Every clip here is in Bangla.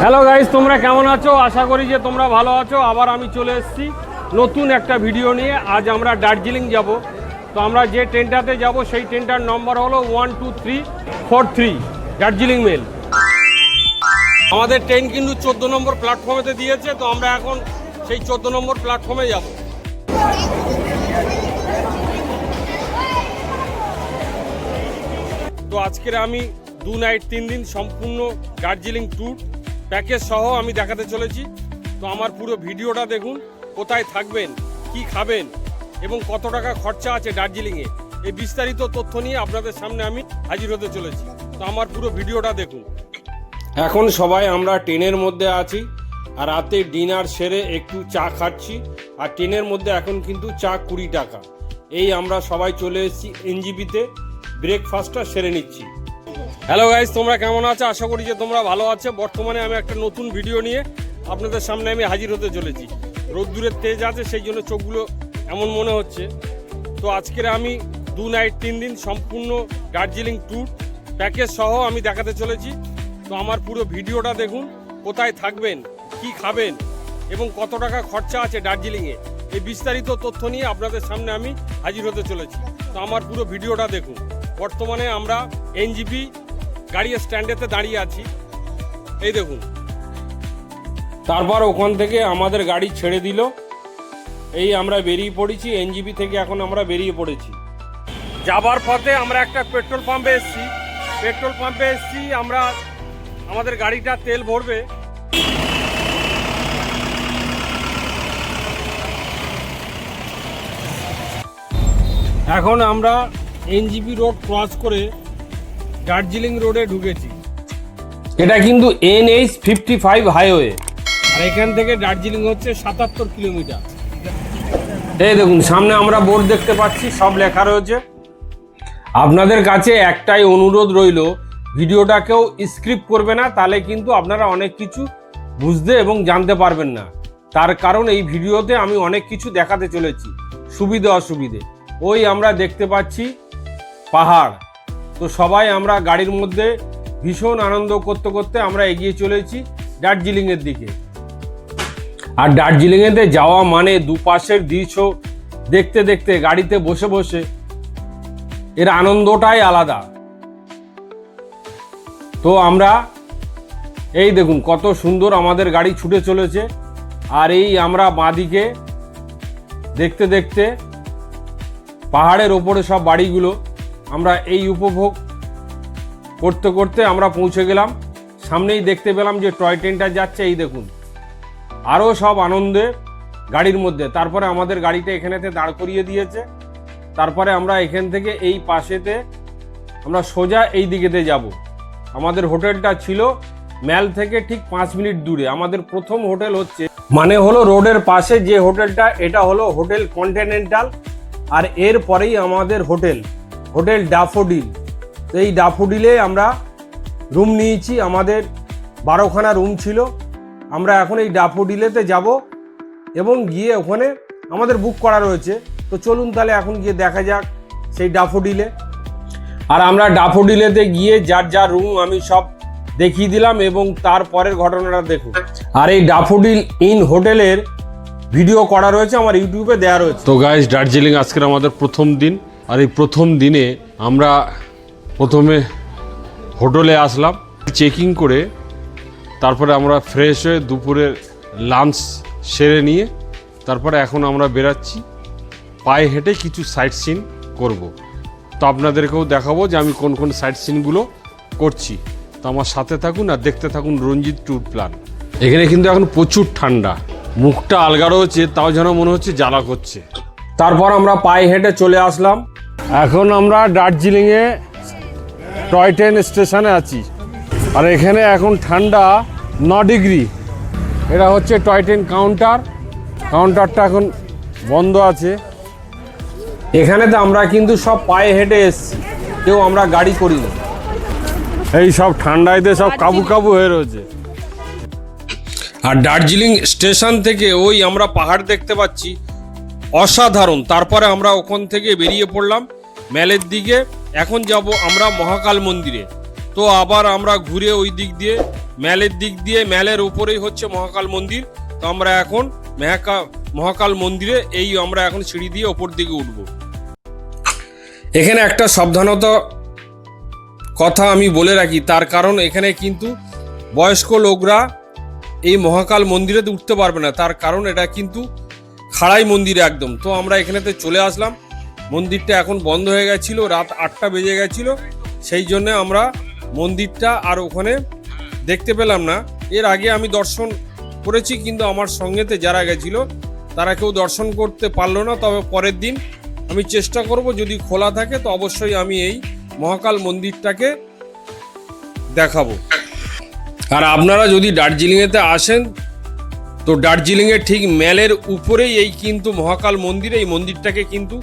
হ্যালো গাইস তোমরা কেমন আছো? আশা করি যে তোমরা ভালো আছো। আবার আমি চলে এসেছি নতুন একটা ভিডিও নিয়ে। আজ আমরা দার্জিলিং যাব। তো আমরা যে ট্রেনটাতে যাব, সেই ট্রেনটার নম্বর হলো one two three four three Darjeeling mail আমাদের ট্রেন কিন্তু চোদ্দ নম্বর প্ল্যাটফর্মেতে দিয়েছে, তো আমরা এখন সেই চোদ্দ নম্বর প্ল্যাটফর্মে যাব। তো আজকের আমি দু নাইট তিন দিন সম্পূর্ণ দার্জিলিং ট্যুর প্যাকেজ সহ আমি দেখাতে চলেছি। তো আমার পুরো ভিডিওটা দেখুন, কোথায় থাকবেন, কি খাবেন এবং কত টাকা খরচা আছে দার্জিলিংয়ে, এই বিস্তারিত তথ্য নিয়ে আপনাদের সামনে আমি হাজির হতে চলেছি। তো আমার পুরো ভিডিওটা দেখুন। এখন সবাই আমরা ট্রেনের মধ্যে আছি, আর রাতে ডিনার সেরে একটু চা খাচ্ছি, আর ট্রেনের মধ্যে এখন কিন্তু চা কুড়ি টাকা। এই আমরা সবাই চলে এসেছি এনজিপিতে ব্রেকফাস্টটা সেরে নিচ্ছি। হ্যালো গাইজ তোমরা কেমন আছো? আশা করি যে তোমরা ভালো আছো। বর্তমানে আমি একটা নতুন ভিডিও নিয়ে আপনাদের সামনে আমি হাজির হতে চলেছি। রোদ্দুরের তেজ আছে, সেই জন্য চোখগুলো এমন মনে হচ্ছে। তো আজকের আমি দু নাইট তিন দিন সম্পূর্ণ দার্জিলিং ট্যুর প্যাকেজ সহ আমি দেখাতে চলেছি। তো আমার পুরো ভিডিওটা দেখুন, কোথায় থাকবেন, কি খাবেন এবং কত টাকা খরচা আছে দার্জিলিংয়ে এই বিস্তারিত তথ্য নিয়ে আপনাদের সামনে আমি হাজির হতে চলেছি। তো আমার পুরো ভিডিওটা দেখুন। বর্তমানে আমরা এনজিপি গাড়ি স্ট্যান্ডেতে দাঁড়িয়ে আছি। এই দেখুন। তারপর ওখান থেকে আমাদের গাড়ি ছেড়ে দিল। এই আমরা বেরিয়ে পড়েছি, এনজিপি থেকে এখন আমরা বেরিয়ে পড়েছি। যাবার পথে আমরা একটা পেট্রোল পাম্পে এসেছি। পেট্রোল পাম্পে এসেছি, আমরা আমাদের গাড়িটা তেল ভরবে। এখন আমরা এনজিপি রোড ক্রস করে দার্জিলিং রোডে ঢুকেছি। এটা কিন্তু এনএইচ ফিফটি ফাইভ হাইওয়ে। আর এখান থেকে দার্জিলিং হচ্ছে সাতাত্তর কিলোমিটার। এই দেখুন সামনে আমরা বোর্ড দেখতে পাচ্ছি সব লেখা রয়েছে। আপনাদের কাছে একটাই অনুরোধ রইল ভিডিওটাকেও স্ক্রিপ্ট করবে না তাহলে কিন্তু আপনারা অনেক কিছু বুঝতে এবং জানতে পারবেন না। তার কারণ এই ভিডিওতে আমি অনেক কিছু দেখাতে চলেছি সুবিধে অসুবিধে। ওই আমরা দেখতে পাচ্ছি পাহাড়। তো সবাই আমরা গাড়ির মধ্যে ভীষণ আনন্দ করতে করতে আমরা এগিয়ে চলেছি দার্জিলিংয়ের দিকে। আর দার্জিলিংয়েতে যাওয়া মানে দুপাশের দৃশ্য দেখতে দেখতে গাড়িতে বসে বসে এর আনন্দটাই আলাদা। তো আমরা এই দেখুন কত সুন্দর আমাদের গাড়ি ছুটে চলেছে। আর এই আমরা বাঁদিকে দেখতে দেখতে পাহাড়ের ওপরে সব বাড়িগুলো আমরা এই উপভোগ করতে করতে আমরা পৌঁছে গেলাম। সামনেই দেখতে পেলাম যে টয় ট্রেনটা যাচ্ছে, এই দেখুন। আরও সব আনন্দে গাড়ির মধ্যে। তারপরে আমাদের গাড়িটা এখানেতে দাঁড় করিয়ে দিয়েছে। তারপরে আমরা এখান থেকে এই পাশেতে আমরা সোজা এই দিকেতে যাব। আমাদের হোটেলটা ছিল ম্যাল থেকে ঠিক পাঁচ মিনিট দূরে। আমাদের প্রথম হোটেল হচ্ছে মানে হলো রোডের পাশে যে হোটেলটা, এটা হলো হোটেল কন্টিনেন্টাল। আর এর পরেই আমাদের হোটেল। হোটেল ডাফোডিল তো এই ডাফোডিলে আমরা রুম নিয়েছি, আমাদের বারোখানা রুম ছিল। আমরা এখন এই ডাফোডিলেতে যাব এবং গিয়ে ওখানে আমাদের বুক করা রয়েছে। তো চলুন তাহলে এখন গিয়ে দেখা যাক সেই ডাফোডিলে আর আমরা ডাফোডিলেতে গিয়ে যার যার রুম আমি সব দেখিয়ে দিলাম এবং তারপরের ঘটনাটা দেখুন। আর এই ডাফোডিল ইন হোটেলের ভিডিও করা রয়েছে, আমার ইউটিউবে দেওয়া রয়েছে। তো গাইজ দার্জিলিং আজকের আমাদের প্রথম দিন। আর এই প্রথম দিনে আমরা প্রথমে হোটেলে আসলাম চেকিং করে তারপরে আমরা ফ্রেশ হয়ে দুপুরের লাঞ্চ সেরে নিয়ে তারপরে এখন আমরা বেরাচ্ছি। পায়ে হেঁটে কিছু সাইট সিন করব। তো আপনাদেরকেও দেখাবো যে আমি কোন কোন সাইট সিনগুলো করছি। তো আমার সাথে থাকুন আর দেখতে থাকুন রঞ্জিত ট্যুর প্ল্যান এখানে কিন্তু এখন প্রচুর ঠান্ডা। মুখটা আলগা রয়েছে, তাও যেন মনে হচ্ছে জ্বালা করছে। তারপর আমরা পায়ে হেঁটে চলে আসলাম। এখন আমরা দার্জিলিংয়ে টয় ট্রেন স্টেশনে আছি। আর এখানে এখন ঠান্ডা ন ডিগ্রি। এটা হচ্ছে টয় ট্রেন কাউন্টার। কাউন্টারটা এখন বন্ধ আছে। এখানেতে আমরা কিন্তু সব পায়ে হেঁটে এসেছি। কেউ আমরা গাড়ি করি না এই সব ঠান্ডাইতে সব কাবু কাবু হয়ে রয়েছে। আর দার্জিলিং স্টেশন থেকে ওই আমরা পাহাড় দেখতে পাচ্ছি। অসাধারণ। তারপরে আমরা ওখান থেকে বেরিয়ে পড়লাম ম্যালের দিকে। এখন যাব আমরা মহাকাল মন্দিরে। তো আবার আমরা ঘুরে ওই দিক দিয়ে ম্যালের দিক দিয়ে ম্যালের উপরেই হচ্ছে মহাকাল মন্দির। তো আমরা এখন মহাকা, মহাকাল মন্দিরে, এই আমরা এখন সিঁড়ি দিয়ে ওপর দিকে উঠব। এখানে একটা সাবধানতা কথা আমি বলে রাখি, তার কারণ এখানে কিন্তু বয়স্ক লোকরা এই মহাকাল মন্দিরে উঠতে পারবে না। তার কারণ এটা কিন্তু খাড়াই মন্দির একদম। তো আমরা এখানেতে চলে আসলাম। মন্দিরটা এখন বন্ধ হয়ে গেছিল, রাত আটটা বেজে গেছিল। সেই জন্য আমরা মন্দিরটা আর ওখানে দেখতে পেলাম না। এর আগে আমি দর্শন করেছি, কিন্তু আমার সঙ্গেতে যারা গেছিল, তারা কেউ দর্শন করতে পারল না। তবে পরের দিন আমি চেষ্টা করব, যদি খোলা থাকে, তো অবশ্যই আমি এই মহাকাল মন্দিরটাকে দেখাবো। আর আপনারা যদি দার্জিলিংয়েতে আসেন তো দার্জিলিংয়ের ঠিক ম্যালের উপরেই এই কিন্তু মহাকাল মন্দির, এই মন্দিরটাকে কিন্তু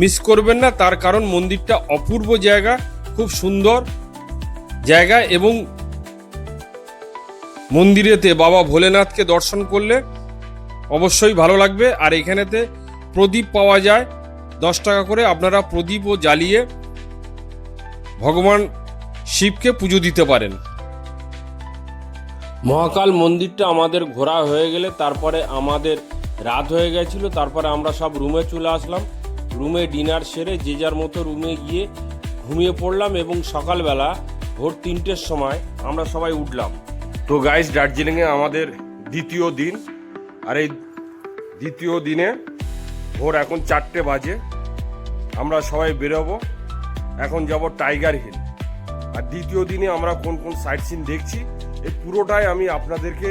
মিস করবেন না। তার কারণ মন্দিরটা অপূর্ব জায়গা, খুব সুন্দর জায়গা এবং মন্দিরেতে বাবা ভোলেনাথকে দর্শন করলে অবশ্যই ভালো লাগবে। আর এখানেতে প্রদীপ পাওয়া যায়, দশ টাকা করে। আপনারা প্রদীপও জ্বালিয়ে ভগবান শিবকে পুজো দিতে পারেন। মহাকাল মন্দিরটা আমাদের ঘোরা হয়ে গেলে তারপরে আমাদের রাত হয়ে গেছিল, তারপরে আমরা সব রুমে চলে আসলাম। রুমে ডিনার সেরে যে যার মতো রুমে গিয়ে ঘুমিয়ে পড়লাম এবং সকালবেলা ভোর তিনটের সময় আমরা সবাই উঠলাম। তো গাইস দার্জিলিংয়ে আমাদের দ্বিতীয় দিন। আর এই দ্বিতীয় দিনে ভোর এখন চারটে বাজে। আমরা সবাই বেরোবো। এখন যাব টাইগার হিল আর দ্বিতীয় দিনে আমরা কোন কোন সাইট সিন দেখছি এই পুরোটাই আমি আপনাদেরকে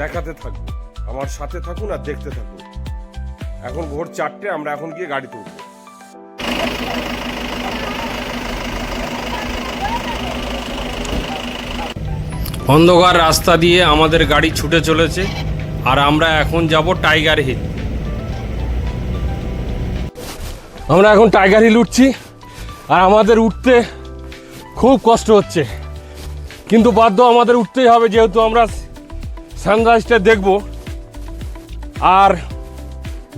দেখাতে থাকব। আমার সাথে থাকুন আর দেখতে থাকুন। এখন ভোর চারটে, আমরা এখন গিয়ে গাড়িতে উঠবো অন্ধকার রাস্তা দিয়ে আমাদের গাড়ি ছুটে চলেছে, আর আমরা এখন যাব টাইগার হিল। আমরা এখন টাইগার হিল উঠছি, আর আমাদের উঠতে খুব কষ্ট হচ্ছে। কিন্তু বাধ্য আমাদের উঠতেই হবে যেহেতু আমরা সানরাইজটা দেখব। আর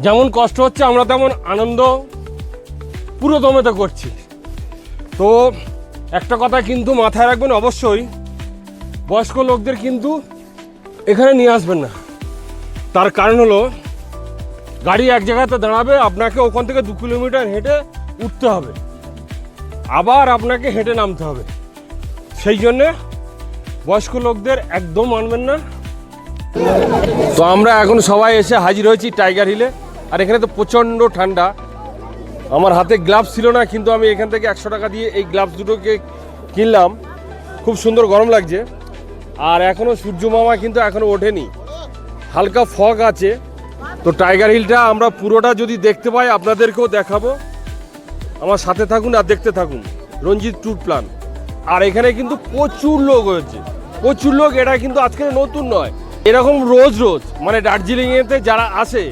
যেমন কষ্ট হচ্ছে, আমরা তেমন আনন্দ পুরো দমেতে করছি। তো একটা কথা কিন্তু মাথায় রাখবেন অবশ্যই, বয়স্ক লোকদের কিন্তু এখানে নিয়ে আসবেন না। তার কারণ হলো, গাড়ি এক জায়গাতে দাঁড়াবে, আপনাকে ওখান থেকে দু কিলোমিটার হেঁটে উঠতে হবে। আবার আপনাকে হেঁটে নামতে হবে। সেই জন্যে বয়স্ক লোকদের একদম মানবেন না। তো আমরা এখন সবাই এসে হাজির হয়েছি টাইগার হিলে। আর এখানে তো প্রচণ্ড ঠান্ডা। আমার হাতে গ্লাভস ছিল না, কিন্তু আমি এখান থেকে একশো টাকা দিয়ে এই গ্লাভস দুটোকে কিনলাম। খুব সুন্দর গরম লাগছে। আর এখনও সূর্য মামা কিন্তু এখনও ওঠেনি। হালকা ফগ আছে। তো টাইগার হিলটা আমরা পুরোটা যদি দেখতে পাই, আপনাদেরকেও দেখাবো। আমার সাথে থাকুন আর দেখতে থাকুন। রঞ্জিত ট্যুর প্ল্যান। আর এখানে কিন্তু প্রচুর লোক হয়েছে। প্রচুর লোক এটা কিন্তু আজকে নতুন নয়। এরকম রোজ রোজ মানে দার্জিলিংয়েতে যারা আসে,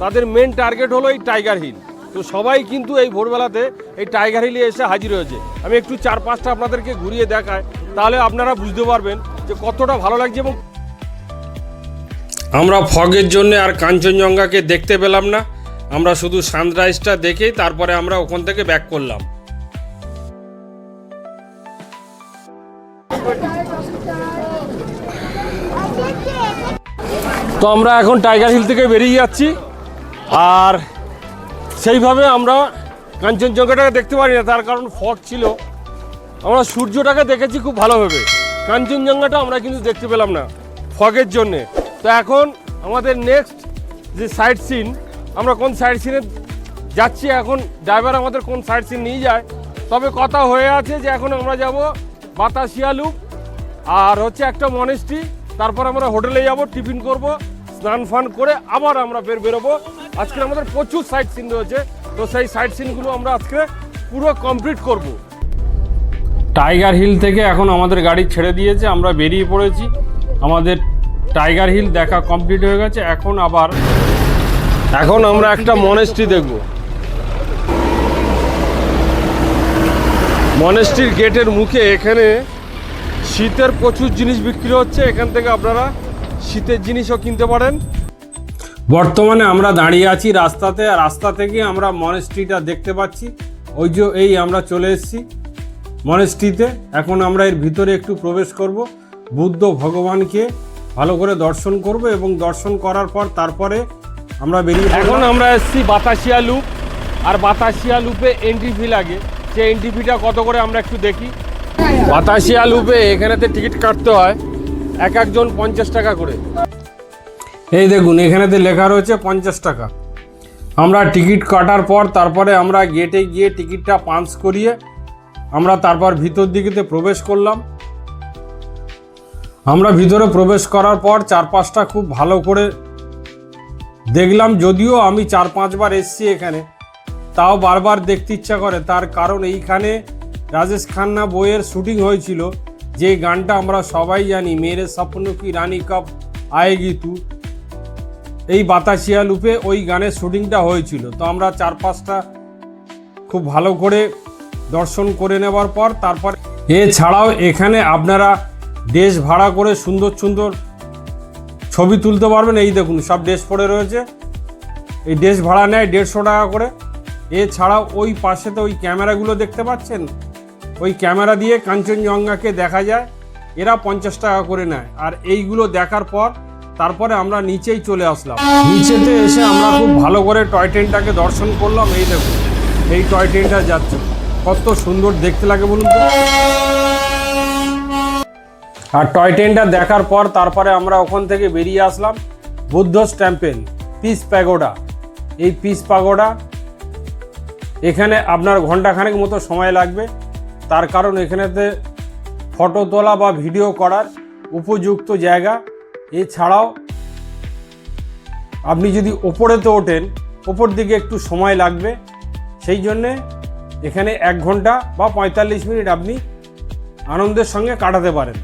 তাদের মেন টার্গেট হলো এই টাইগার হিল তো সবাই কিন্তু এই ভোরবেলাতে এই টাইগার হিলে এসে হাজির হয়েছে। আমি একটু চার পাঁচটা আপনাদেরকে ঘুরিয়ে দেখাই, তাহলে আপনারা বুঝতে পারবেন যে কতটা ভালো লাগছে এবং আমরা ফগের জন্য আর কাঞ্চনজঙ্ঘাকে দেখতে পেলাম না। আমরা শুধু সানরাইজটা দেখেই তারপরে আমরা ওখান থেকে ব্যাক করলাম। তো আমরা এখন টাইগার হিল থেকে বেরিয়ে যাচ্ছি। আর সেইভাবে আমরা কাঞ্চনজঙ্ঘাটাকে দেখতে পারি না, তার কারণ ফগ ছিল। আমরা সূর্যটাকে দেখেছি খুব ভালোভাবে। কাঞ্চনজঙ্ঘাটা আমরা কিন্তু দেখতে পেলাম না ফগের জন্যে। তো এখন আমাদের নেক্সট যে সাইট সিন আমরা কোন সাইট সিনে যাচ্ছি, এখন ড্রাইভার আমাদের কোন সাইট সিন নিয়ে যায়। তবে কথা হয়ে আছে যে এখন আমরা যাব বাতাসিয়া লুপ আর হচ্ছে একটা মনেস্ট্রি তারপর আমরা হোটেলে যাব টিফিন করব। স্নান ফান করে আবার আমরা ফের বেরোবো। আজকে আমাদের প্রচুর সাইট সিন রয়েছে। তো সেই সাইট সিনগুলো আমরা আজকে পুরো কমপ্লিট করব। টাইগার হিল থেকে এখন আমাদের গাড়ি ছেড়ে দিয়েছে আমরা বেরিয়ে পড়েছি। আমাদের টাইগার হিল দেখা কমপ্লিট হয়ে গেছে এখন আবার এখন আমরা একটা মনেস্ট্রি দেখব। মনেস্ট্রির গেটের মুখে এখানে শীতের প্রচুর জিনিস বিক্রি হচ্ছে এখান থেকে আপনারা শীতের জিনিসও কিনতে পারেন। বর্তমানে আমরা দাঁড়িয়ে আছি রাস্তাতে আর রাস্তা থেকে আমরা মনেস্ট্রিটা দেখতে পাচ্ছি। ওই যে এই আমরা চলে এসেছি মনেস্ট্রিতে। এখন আমরা এর ভিতরে একটু প্রবেশ করব। বুদ্ধ ভগবানকে ভালো করে দর্শন করব এবং দর্শন করার পর তারপরে আমরা বেরিয়ে এখন আমরা এসেছি বাতাসিয়া লুপ। আর বাতাসিয়া লুপে এন্ট্রি ফি লাগে। সেই এন্ট্রি ফিটা কত করে আমরা একটু দেখি। বাতাসিয়া লুপে এখানেতে টিকিট কাটতে হয়। এক একজন পঞ্চাশ টাকা করে। এই দেখুন, এখানেতে লেখা রয়েছে পঞ্চাশ টাকা। আমরা টিকিট কাটার পর তারপরে আমরা গেটে গিয়ে টিকিটটা পাঞ্চ করিয়ে আমরা তারপর ভিতর দিকেতে প্রবেশ করলাম। আমরা ভিতরে প্রবেশ করার পর চারপাশটা খুব ভালো করে দেখলাম, যদিও আমি চার পাঁচবার এসছি এখানে। তাও বারবার দেখতে ইচ্ছা করে, তার কারণ এইখানে রাজেশ খান্না বইয়ের শুটিং হয়েছিল। যে গানটা আমরা সবাই জানি, মেরে স্বপ্ন কি রানী কাপ আয়েগি তু এই বাতাসিয়া লুপে ওই গানের শুটিংটা হয়েছিল। তো আমরা চার পাঁচটা খুব ভালো করে দর্শন করে নেওয়ার পর তারপর এছাড়াও এখানে আপনারা ড্রেস ভাড়া করে সুন্দর সুন্দর ছবি তুলতে পারবেন। এই দেখুন, সব ড্রেস পরে রয়েছে। এই ড্রেস ভাড়া নেয় দেড়শো টাকা করে। এছাড়াও ওই পাশেতে ওই ক্যামেরাগুলো দেখতে পাচ্ছেন? ওই ক্যামেরা দিয়ে কাঞ্চনজঙ্ঘাকে দেখা যায়, এরা পঞ্চাশ টাকা করে নেয়। আর এইগুলো দেখার পর, তারপরে আমরা নিচেই চলে আসলাম। নিচেতে এসে আমরা খুব ভালো করে টয় ট্রেনটাকে দর্শন করলাম। এই দেখুন, এই টয় ট্রেনটা যাচ্ছে। কত সুন্দর দেখতে লাগে বলুন তো। আর টয় ট্রেনটা দেখার পর, তারপরে আমরা ওখান থেকে বেরিয়ে আসলাম বুদ্ধ টেম্পেল পিস প্যাগোডা। এই পিস পাগোডা এখানে আপনার ঘন্টাখানেক মতো সময় লাগবে। তার কারণ এখানেতে ফটো তোলা বা ভিডিও করার উপযুক্ত জায়গা। এছাড়াও আপনি যদি ওপরেতে ওঠেন, ওপর দিকে একটু সময় লাগবে। সেই জন্যে এখানে এক ঘণ্টা বা পঁয়তাল্লিশ মিনিট আপনি আনন্দের সঙ্গে কাটাতে পারেন।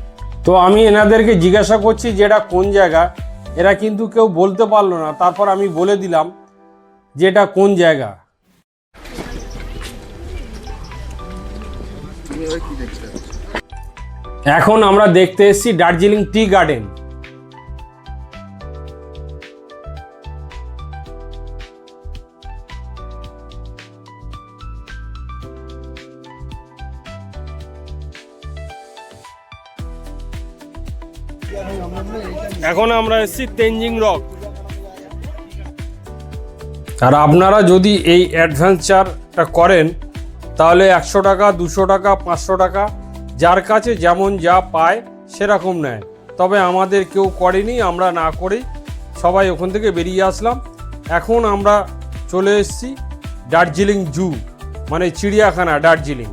তো আমি এনাদেরকে জিজ্ঞাসা করছি যে এটা কোন জায়গা? এরা কিন্তু কেউ বলতে পারল না। তারপর আমি বলে দিলাম যে এটা কোন জায়গা? এখন আমরা দেখতে এসেছি দার্জিলিং টি গার্ডেন। এখন আমরা এসেছি তেঞ্জিং রক। আর আপনারা যদি এই অ্যাডভেঞ্চারটা করেন তাহলে একশো টাকা, দুশো টাকা, পাঁচশো টাকা, যার কাছে যেমন যা পায় সেরকম নেয়। তবে আমাদের কেউ করেনি, আমরা না করেই সবাই ওখান থেকে বেরিয়ে আসলাম। এখন আমরা চলে এসেছি দার্জিলিং জু মানে চিড়িয়াখানা, দার্জিলিং।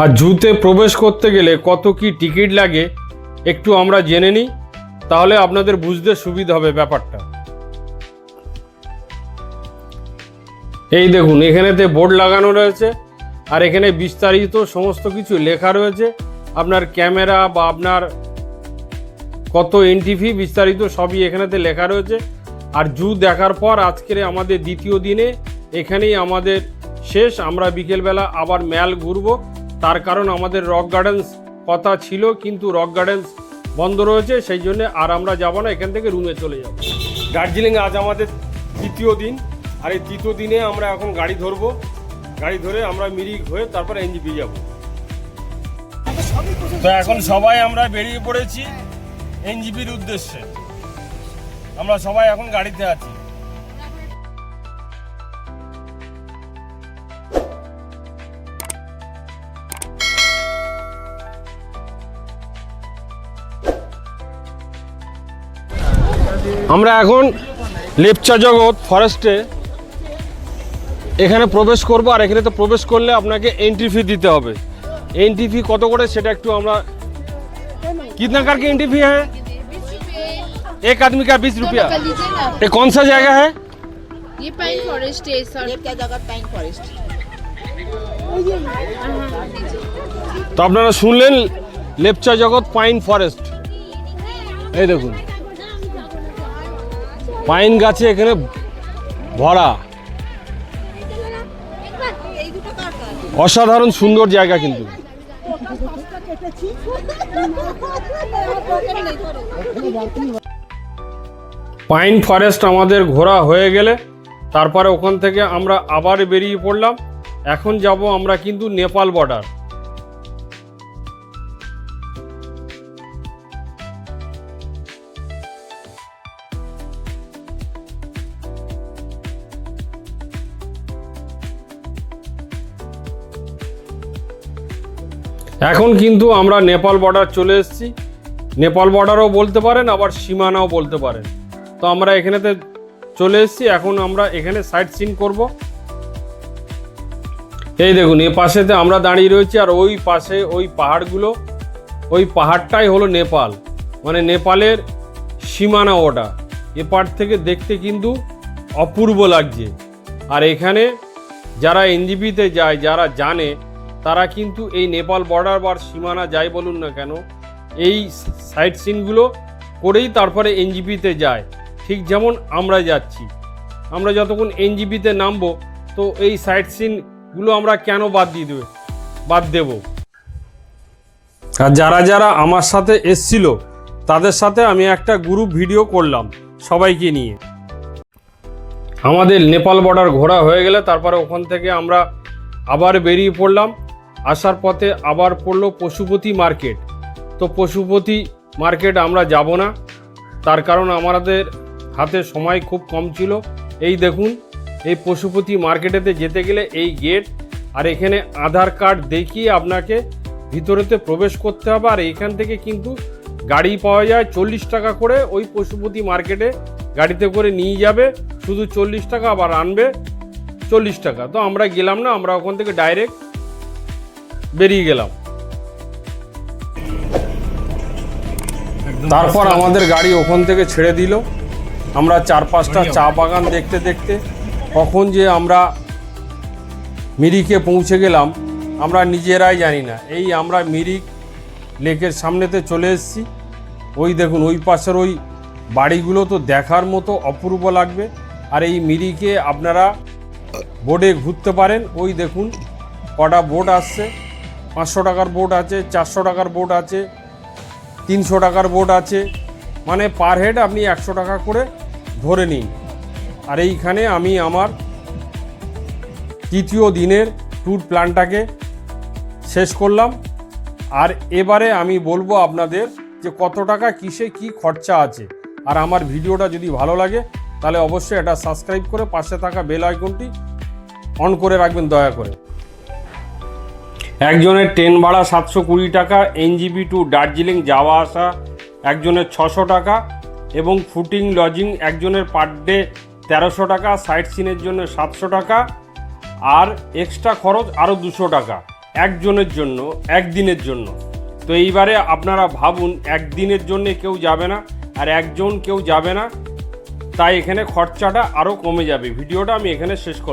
আর জুতে প্রবেশ করতে গেলে কত কি টিকিট লাগে, একটু আমরা জেনে নিই। তাহলে আপনাদের বুঝতে সুবিধা হবে ব্যাপারটা। এই দেখুন, এখানেতে বোর্ড লাগানো রয়েছে, আর এখানে বিস্তারিত সমস্ত কিছু লেখা রয়েছে। আপনার ক্যামেরা বা আপনার কত এনটিভি বিস্তারিত সবই এখানেতে লেখা রয়েছে। আর জু দেখার পর আজকের আমাদের দ্বিতীয় দিনে এখানেই আমাদের শেষ। আমরা বিকেলবেলা আবার ম্যাল ঘুরবো। তার কারণ আমাদের রক গার্ডেন্স কথা ছিল, কিন্তু রক গার্ডেন্স বন্ধ রয়েছে, সেই জন্য আর আমরা যাব না, এখান থেকে রুমে চলে যাব। দার্জিলিং আজ আমাদের দ্বিতীয় দিন। আর এই তৃতীয় দিনে আমরা এখন গাড়ি ধরবো, গাড়ি ধরে আমরা মিরিক হয়ে তারপর এনজিপি যাব। তো এখন সবাই আমরা বেরিয়ে পড়েছি এনজিপির উদ্দেশ্যে। আমরা সবাই এখন গাড়িতে আছি। আমরা এখন লেপচা জগৎ ফরেস্টে এখানে প্রবেশ করব আর এখানে তো প্রবেশ করলে আপনাকে এন্ট্রি ফি দিতে হবে এন্ট্রি ফি কত করে সেটা একটু আমরা कितना करके एंट्री फी है एक आदमी का बीस रुपया कर लीजिए ना ये कौन सा जगह है ये पाइन फॉरेस्ट है सर क्या जगह पाइन फॉरेस्ट তো আপনারা শুনলেন লেপচা জগৎ পাইন ফরেস্ট এই দেখুন পাইন গাছে এখানে ভরা অসাধারণ সুন্দর জায়গা কিন্তু। পাইন ফরেস্ট আমাদের ঘোরা হয়ে গেলে, তারপরে ওখান থেকে আমরা আবার বেরিয়ে পড়লাম। এখন যাব আমরা কিন্তু নেপাল বর্ডার এখন কিন্তু আমরা নেপাল বর্ডার চলে এসেছি। নেপাল বর্ডারও বলতে পারেন, আবার সীমানাও বলতে পারেন। তো আমরা এখানেতে চলে এসেছি, এখন আমরা এখানে সাইট সিন করব। এই দেখুন, এ পাশেতে আমরা দাঁড়িয়ে রয়েছি, আর ওই পাশে ওই পাহাড়গুলো, ওই পাহাড়টাই হলো নেপাল। মানে নেপালের সীমানা ওটা। এপার থেকে দেখতে কিন্তু অপূর্ব লাগছে। আর এখানে যারা এনজিপিতে যায়, যারা জানে তারা কিন্তু এই নেপাল বর্ডার বা সীমানা যাই বলুন না কেন, এই সাইট সিনগুলো করেই তারপরে এনজিপিতে যায়। ঠিক যেমন আমরা যাচ্ছি। আমরা যতক্ষণ এনজিপিতে নামবো, তো এই সাইট সিনগুলো আমরা কেন বাদ দিয়ে দেবে? বাদ দেব। আর যারা যারা আমার সাথে এসছিল, তাদের সাথে আমি একটা গ্রুপ ভিডিও করলাম সবাইকে নিয়ে। আমাদের নেপাল বর্ডার ঘোরা হয়ে গেলে তারপরে ওখান থেকে আমরা আবার বেরিয়ে পড়লাম। আসার পথে আবার পড়ল পশুপতি মার্কেট। তো পশুপতি মার্কেট আমরা যাব না। তার কারণ আমাদের হাতে সময় খুব কম ছিল। এই দেখুন, এই পশুপতি মার্কেটেতে যেতে গেলে এই গেট আর এখানে আধার কার্ড দেখিয়ে আপনাকে ভিতরেতে প্রবেশ করতে হবে। আর এখান থেকে কিন্তু গাড়ি পাওয়া যায় চল্লিশ টাকা করে। ওই পশুপতি মার্কেটে গাড়িতে করে নিয়ে যাবে। শুধু চল্লিশ টাকা আবার আনবে চল্লিশ টাকা। তো আমরা গেলাম না, আমরা ওখান থেকে ডাইরেক্ট বেরিয়ে গেলাম। তারপর আমাদের গাড়ি ওখান থেকে ছেড়ে দিল। আমরা চার পাঁচটা চা বাগান দেখতে দেখতে কখন যে আমরা মিরিকে পৌঁছে গেলাম আমরা নিজেরাই জানি না। এই আমরা মিরিক লেকের সামনেতে চলে এসেছি। ওই দেখুন ওই পাশের ওই বাড়িগুলো তো দেখার মতো অপূর্ব লাগবে। আর এই মিরিকে আপনারা বোটে ঘুরতে পারেন। ওই দেখুন কটা বোট আসছে। পাঁচশো টাকার বোট আছে, চারশো টাকার বোট আছে, তিনশো টাকার বোট আছে। মানে পার হেড আপনি একশো টাকা করে ধরে নিন। আর এইখানে আমি আমার তৃতীয় দিনের ট্যুর প্ল্যানটাকে শেষ করলাম। আর এবারে আমি বলব আপনাদের যে কত টাকা কিসে কি খরচা আছে। আর আমার ভিডিওটা যদি ভালো লাগে, তাহলে অবশ্যই এটা সাবস্ক্রাইব করে পাশে থাকা বেল আইকনটি অন করে রাখবেন, দয়া করে। একজনের ট্রেন ভাড়া সাতশো কুড়ি টাকা, এনজিবি টু দার্জিলিং যাওয়া আসা একজনের ছশো টাকা এবং ফুটিং লজিং একজনের পার ডে তেরোশো টাকা, সাইট সিনের জন্য সাতশো টাকা আর এক্সট্রা খরচ আরও দুশো টাকা, একজনের জন্য, একদিনের জন্য। তো এইবারে আপনারা ভাবুন, একদিনের জন্য কেউ যাবে না আর একজন কেউ যাবে না, তাই এখানে খরচাটা আরও কমে যাবে। ভিডিওটা আমি এখানে শেষ করলাম।